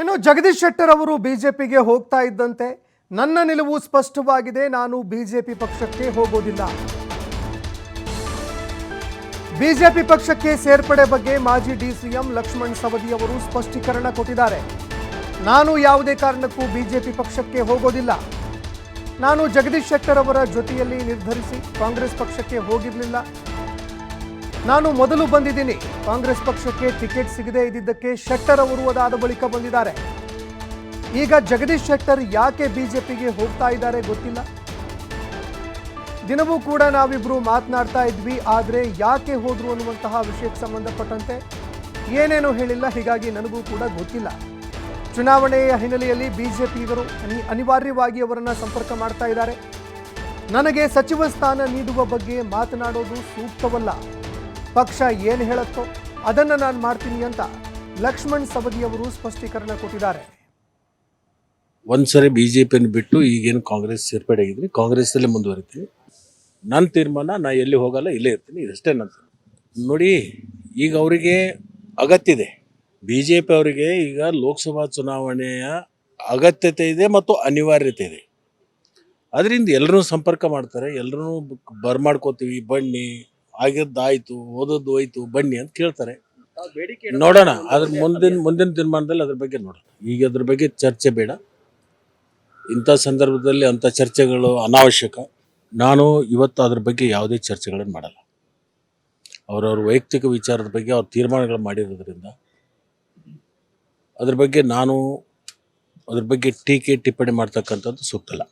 ಇನ್ನು ಜಗದೀಶ್ ಶೆಟ್ಟರ್ ಅವರು ಬಿಜೆಪಿಗೆ ಹೋಗ್ತಾ ಇದ್ದಂತೆ. ನನ್ನ ನಿಲುವು ಸ್ಪಷ್ಟವಾಗಿದೆ. ನಾನು ಬಿಜೆಪಿ ಪಕ್ಷಕ್ಕೆ ಹೋಗೋದಿಲ್ಲ. ಬಿಜೆಪಿ ಪಕ್ಷಕ್ಕೆ ಸೇರ್ಪಡೆ ಬಗ್ಗೆ ಮಾಜಿ ಡಿಸಿಎಂ ಲಕ್ಷ್ಮಣ್ ಸವದಿ ಅವರು ಸ್ಪಷ್ಟೀಕರಣ ಕೊಟ್ಟಿದ್ದಾರೆ. ನಾನು ಯಾವುದೇ ಕಾರಣಕ್ಕೂ ಬಿಜೆಪಿ ಪಕ್ಷಕ್ಕೆ ಹೋಗೋದಿಲ್ಲ. ನಾನು ಜಗದೀಶ್ ಶೆಟ್ಟರ್ ಅವರ ಜೊತೆಯಲ್ಲಿ ನಿರ್ಧರಿಸಿ ಕಾಂಗ್ರೆಸ್ ಪಕ್ಷಕ್ಕೆ ಹೋಗಿರಲಿಲ್ಲ. ನಾನು ಮೊದಲು ಬಂದಿದ್ದೀನಿ. ಕಾಂಗ್ರೆಸ್ ಪಕ್ಷಕ್ಕೆ ಟಿಕೆಟ್ ಸಿಗದೇ ಇದ್ದಿದ್ದಕ್ಕೆ ಶೆಟ್ಟರ್ ಅವರು ಅದಾದ ಬಳಿಕ ಬಂದಿದ್ದಾರೆ. ಈಗ ಜಗದೀಶ್ ಶೆಟ್ಟರ್ ಯಾಕೆ ಬಿಜೆಪಿಗೆ ಹೋಗ್ತಾ ಇದ್ದಾರೆ ಗೊತ್ತಿಲ್ಲ. ದಿನವೂ ಕೂಡ ನಾವಿಬ್ರು ಮಾತನಾಡ್ತಾ ಇದ್ವಿ, ಆದರೆ ಯಾಕೆ ಹೋದ್ರು ಅನ್ನುವಂತಹ ವಿಷಯಕ್ಕೆ ಸಂಬಂಧಪಟ್ಟಂತೆ ಏನೇನು ಹೇಳಿಲ್ಲ, ಹೀಗಾಗಿ ನನಗೂ ಕೂಡ ಗೊತ್ತಿಲ್ಲ. ಚುನಾವಣೆಯ ಹಿನ್ನೆಲೆಯಲ್ಲಿ ಬಿಜೆಪಿಗರು ಅನಿ, ಅನಿವಾರ್ಯವಾಗಿ ಅವರನ್ನು ಸಂಪರ್ಕ ಮಾಡ್ತಾ ಇದ್ದಾರೆ. ನನಗೆ ಸಚಿವ ಸ್ಥಾನ ನೀಡುವ ಬಗ್ಗೆ ಮಾತನಾಡೋದು ಸೂಕ್ತವಲ್ಲ. ಪಕ್ಷ ಏನು ಹೇಳುತ್ತೋ ಅದನ್ನು ನಾನು ಮಾಡ್ತೀನಿ ಅಂತ ಲಕ್ಷ್ಮಣ್ ಸವದಿ ಅವರು ಸ್ಪಷ್ಟೀಕರಣ ಕೊಟ್ಟಿದ್ದಾರೆ. ಒಂದ್ಸರಿ ಬಿ ಜೆ ಪಿಯನ್ನು ಬಿಟ್ಟು ಈಗೇನು ಕಾಂಗ್ರೆಸ್ ಸೇರ್ಪಡೆ ಆಗಿದ್ರಿ ಕಾಂಗ್ರೆಸ್ಸಲ್ಲೇ ಮುಂದುವರಿತೀನಿ. ನನ್ನ ತೀರ್ಮಾನ ನಾ ಎಲ್ಲಿ ಹೋಗಲ್ಲ ಇಲ್ಲೇ ಇರ್ತೀನಿ, ಇದಷ್ಟೇ ನನ್ನ ನೋಡಿ, ಈಗ ಅವರಿಗೆ ಅಗತ್ಯ ಇದೆ ಬಿ ಜೆ ಪಿ ಅವರಿಗೆ ಈಗ ಲೋಕಸಭಾ ಚುನಾವಣೆಯ ಅಗತ್ಯತೆ ಇದೆ ಮತ್ತು ಅನಿವಾರ್ಯತೆ ಇದೆ. ಅದರಿಂದ ಎಲ್ಲರೂ ಸಂಪರ್ಕ ಮಾಡ್ತಾರೆ ಎಲ್ಲರೂ ಬರ್ಮಾಡ್ಕೋತೀವಿ, ಬನ್ನಿ ಆಗಿದ್ದಾಯ್ತು ಓದೋದು ಹೋಯ್ತು ಬನ್ನಿ ಅಂತ ಕೇಳ್ತಾರೆ. ನೋಡೋಣ ಅದ್ರ ಮುಂದಿನ ಮುಂದಿನ ತೀರ್ಮಾನದಲ್ಲಿ ಅದ್ರ ಬಗ್ಗೆ ನೋಡೋಣ. ಈಗ ಅದ್ರ ಬಗ್ಗೆ ಚರ್ಚೆ ಬೇಡ. ಇಂಥ ಸಂದರ್ಭದಲ್ಲಿ ಅಂಥ ಚರ್ಚೆಗಳು ಅನಾವಶ್ಯಕ. ನಾನು ಇವತ್ತು ಅದ್ರ ಬಗ್ಗೆ ಯಾವುದೇ ಚರ್ಚೆಗಳನ್ನು ಮಾಡಲ್ಲ. ಅವರವ್ರ ವೈಯಕ್ತಿಕ ವಿಚಾರದ ಬಗ್ಗೆ ಅವ್ರ ತೀರ್ಮಾನಗಳು ಮಾಡಿರೋದ್ರಿಂದ ಅದ್ರ ಬಗ್ಗೆ ನಾನು ಅದ್ರ ಬಗ್ಗೆ ಟೀಕೆ ಟಿಪ್ಪಣಿ ಮಾಡ್ತಕ್ಕಂಥದ್ದು ಸೂಕ್ತ ಅಲ್ಲ